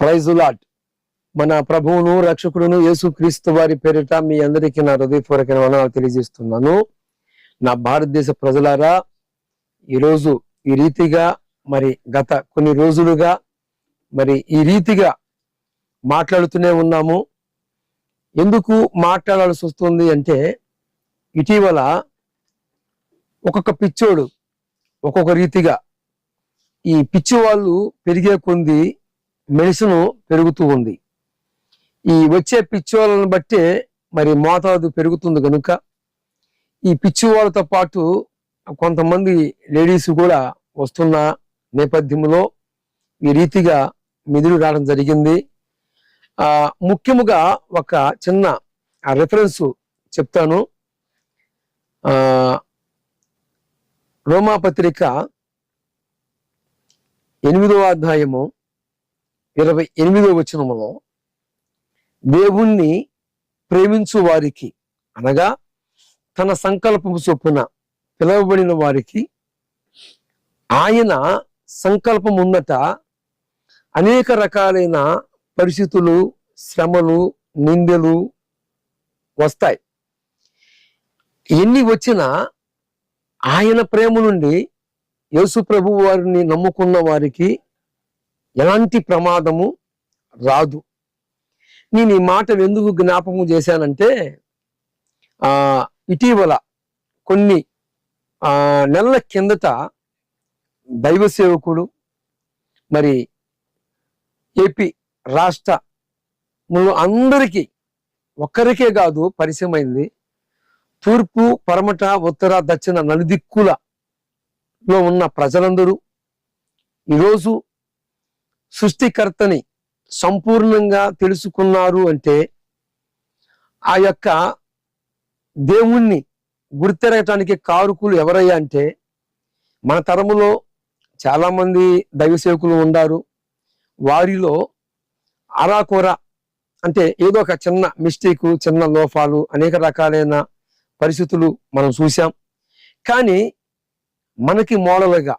Praise lot మన ప్రభువును రక్షకుడును యేసు క్రీస్తు వారి పేరిట మీ అందరికీ నా హృదయపూర్వక వందనాలు తెలియజేస్తున్నాను. నా భారతదేశ ప్రజలారా ఈరోజు ఈ రీతిగా మరి గత కొన్ని రోజులుగా మరి ఈ రీతిగా మాట్లాడుతూనే ఉన్నాము. ఎందుకు మాట్లాడాల్సి వస్తుంది అంటే ఇటీవల ఒక్కొక్క పిచ్చోడు ఒక్కొక్క రీతిగా ఈ పిచ్చి వాళ్ళు పెరిగే కొంది మెడిసిన్ పెరుగుతూ ఉంది. ఈ వచ్చే పిచ్చివాళ్ళను బట్టే మరి మోతాదు పెరుగుతుంది కనుక ఈ పిచ్చివాళ్ళతో పాటు కొంతమంది లేడీస్ కూడా వస్తున్న నేపథ్యంలో ఈ రీతిగా మిదులు రావడం జరిగింది. ఆ ముఖ్యముగా ఒక చిన్న రెఫరెన్స్ చెప్తాను. ఆ రోమా పత్రిక ఎనిమిదవ అధ్యాయము ఇరవై ఎనిమిదో వచనంలో దేవుణ్ణి ప్రేమించు వారికి అనగా తన సంకల్పము చొప్పున పిలువబడిన వారికి ఆయన సంకల్పం ఉన్నట అనేక రకాలైన పరిస్థితులు శ్రమలు నిందెలు వస్తాయి. ఎన్ని వచ్చినా ఆయన ప్రేమ నుండి యేసు ప్రభు వారిని నమ్ముకున్న వారికి ఎలాంటి ప్రమాదము రాదు. నేను ఈ మాటలు ఎందుకు జ్ఞాపకం చేశానంటే ఆ ఇటీవల కొన్ని నెలల కిందట దైవ సేవకుడు మరి ఏపీ రాష్ట్ర అందరికీ ఒక్కరికే కాదు పరిచయమైంది. తూర్పు పరమట ఉత్తర దక్షిణ నలుదిక్కులలో ఉన్న ప్రజలందరూ ఈరోజు సృష్టికర్తని సంపూర్ణంగా తెలుసుకున్నారు అంటే ఆ యొక్క దేవుణ్ణి గుర్తెరగటానికి కారుకులు ఎవరయ్యా అంటే మన తరములో చాలామంది దైవ సేవకులు ఉండారు. వారిలో అరాకొర అంటే ఏదో ఒక చిన్న మిస్టేక్ చిన్న లోపాలు అనేక రకాలైన పరిస్థితులు మనం చూసాం కానీ మనకి మోడల్గా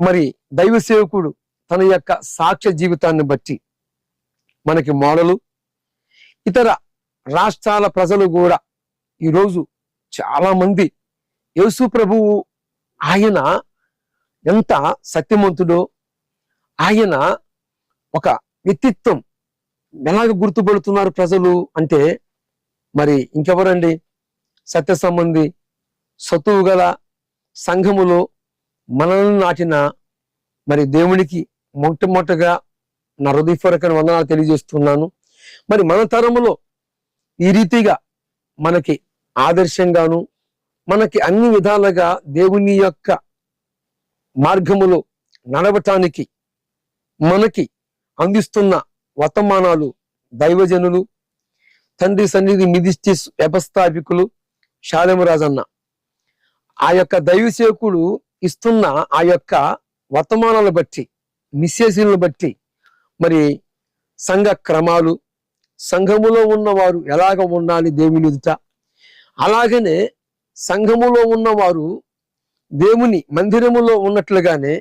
మరి దైవ సేవకుడు తన యొక్క సాక్ష్య జీవితాన్ని బట్టి మనకి మోడలు. ఇతర రాష్ట్రాల ప్రజలు కూడా ఈరోజు చాలా మంది యేసు ప్రభువు ఆయన ఎంత సత్యవంతుడో ఆయన ఒక వ్యక్తిత్వం ఎలాగ గుర్తుపడుతున్నారు ప్రజలు అంటే మరి ఇంకెవరండి? సత్య సంబంధి సతువు గల సంఘములో మనల్ని నాటిన మరి దేవునికి మొట్టమొదటగా నా హృదయపూర్వక వందనాలు తెలియజేస్తున్నాను. మరి మన తరములో ఈ రీతిగా మనకి ఆదర్శంగాను మనకి అన్ని విధాలుగా దేవుని యొక్క మార్గములో నడవటానికి మనకి అందిస్తున్న వర్తమానాలు దైవజనులు తండ్రి సన్నిధి మిదిస్టిస్ వ్యవస్థాపికులు శాలెమరాజన్న ఆ యొక్క దైవ సేవకుడు ఇస్తున్న ఆ యొక్క వర్తమానాలు బట్టి నిశ్చేసీలను బట్టి మరి సంఘ క్రమాలు సంఘములో ఉన్నవారు ఎలాగ ఉండాలి దేవుని ఎదుట? అలాగనే సంఘములో ఉన్నవారు దేవుని మందిరములో ఉన్నట్లుగానే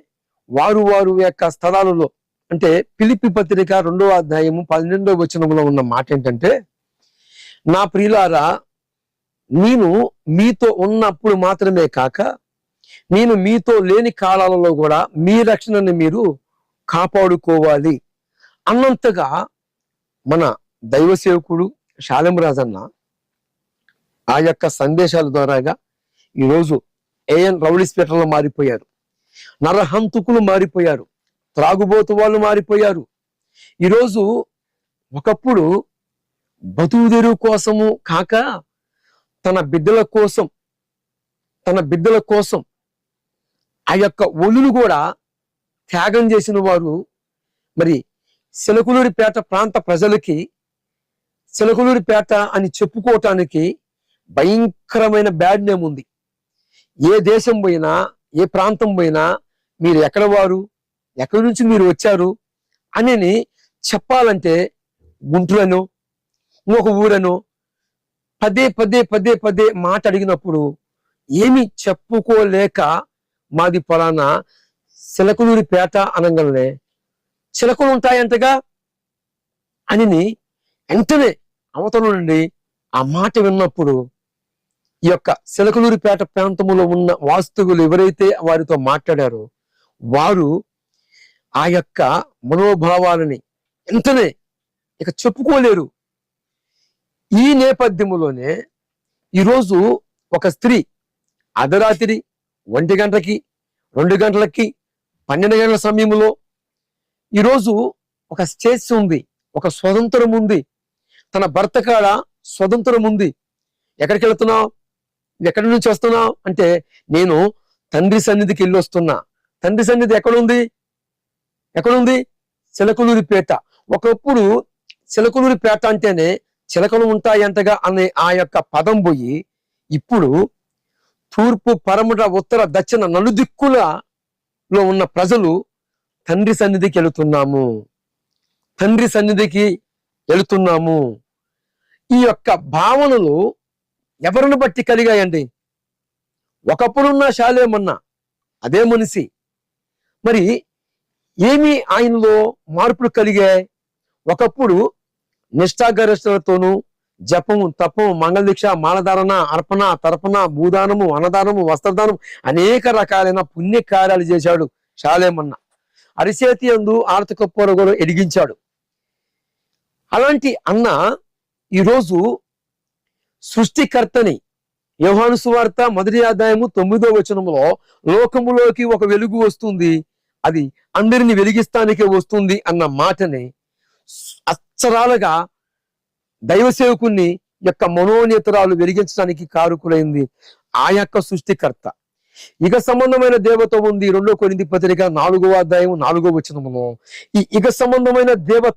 వారు వారు యొక్క స్థలాలలో అంటే పిలిపి పత్రిక రెండవ అధ్యాయము పన్నెండవ వచనంలో ఉన్న మాట ఏంటంటే నా ప్రియులారా నేను మీతో ఉన్నప్పుడు మాత్రమే కాక నేను మీతో లేని కాలాలలో కూడా మీ రక్షణని మీరు కాపాడుకోవాలి అన్నంతగా మన దైవ సేవకుడు శాలంరాజన్న ఆ యొక్క సందేశాల ద్వారాగా ఈరోజు ఏఎన్ రౌడీస్పేటలో మారిపోయారు. నరహంతుకులు మారిపోయారు. త్రాగుబోతు వాళ్ళు మారిపోయారు. ఈరోజు ఒకప్పుడు బతుకుదెరువు కోసము కాక తన బిడ్డల కోసం తన బిడ్డల కోసం ఆ యొక్క ఒలులు కూడా త్యాగం చేసిన వారు మరి సిలకులూరిపేట ప్రాంత ప్రజలకి సిలకులూరిపేట అని చెప్పుకోవటానికి భయంకరమైన బ్యాడ్ నేమ్ ఉంది. ఏ దేశం పోయినా ఏ ప్రాంతం పోయినా మీరు ఎక్కడ వారు ఎక్కడి నుంచి మీరు వచ్చారు అని చెప్పాలంటే గుంటూరనో ఇంకొక ఊరనో పదే పదే పదే పదే మాట అడిగినప్పుడు ఏమి చెప్పుకోలేక మాది పలానా చిలకలూరి పేట అనగానే చిలకలు ఉంటాయంటగా అని వెంటనే అవతల నుండి ఆ మాట విన్నప్పుడు ఈ యొక్క సిలకలూరిపేట ప్రాంతంలో ఉన్న వాస్తువులు ఎవరైతే వారితో మాట్లాడారో వారు ఆ యొక్క మనోభావాలని ఎంతనే ఇక చెప్పుకోలేరు. ఈ నేపథ్యంలోనే ఈరోజు ఒక స్త్రీ అర్ధరాత్రి ఒంటి గంటలకి రెండు గంటలకి పన్నెండు గంటల సమయంలో ఈరోజు ఒక స్టేజ్ ఉంది ఒక స్వతంత్రం ఉంది. తన భర్త కాడ స్వతంత్రం ఉంది. ఎక్కడికి వెళుతున్నావు? ఎక్కడి నుంచి వస్తున్నావు? అంటే నేను తండ్రి సన్నిధికి వెళ్ళి వస్తున్నా తండ్రి సన్నిధి ఎక్కడుంది? ఎక్కడుంది? చిలకలూరిపేట ఒకప్పుడు చిలకలూరిపేట అంటేనే చిలకలు ఉంటాయంటగా అనే ఆ యొక్క పదం పోయి ఇప్పుడు తూర్పు పరమట ఉత్తర దక్షిణ లో ఉన్న ప్రజలు తండ్రి సన్నిధికి వెళుతున్నాము. తండ్రి సన్నిధికి వెళుతున్నాము. ఈ యొక్క భావనలు ఎవరిని బట్టి కలిగాయండి? ఒకప్పుడున్న శాలేమన్నా అదే మనిషి మరి ఏమి ఆయనలో మార్పులు కలిగాయి? ఒకప్పుడు నిష్ఠాగరిష్టలతోనూ జపము తపము మంగళదీక్ష మాలధారణ అర్పణ తర్పణ భూదానము అన్నదానము వస్త్రదానం అనేక రకాలైన పుణ్య కార్యాలు చేశాడు చాలేమన్న అరిచేతి అందు ఆర్థిక పొరగలు ఎదిగించాడు. అలాంటి అన్న ఈరోజు సృష్టికర్తని యోహాను సువార్త మొదటి అధ్యాయము తొమ్మిదో వచనంలో లోకములోకి ఒక వెలుగు వస్తుంది. అది అందరిని వెలిగిస్తానికే వస్తుంది అన్న మాటని అచ్చరాలుగా దైవ సేవకుని యొక్క మనోనేతరాలు వెలిగించడానికి కారుకులైంది ఆ యొక్క సృష్టికర్త. ఇక సంబంధమైన దేవత ఉంది. రెండో కొరింది పత్రిక నాలుగో అధ్యాయం నాలుగో వచనములో. ఈ ఇక సంబంధమైన దేవత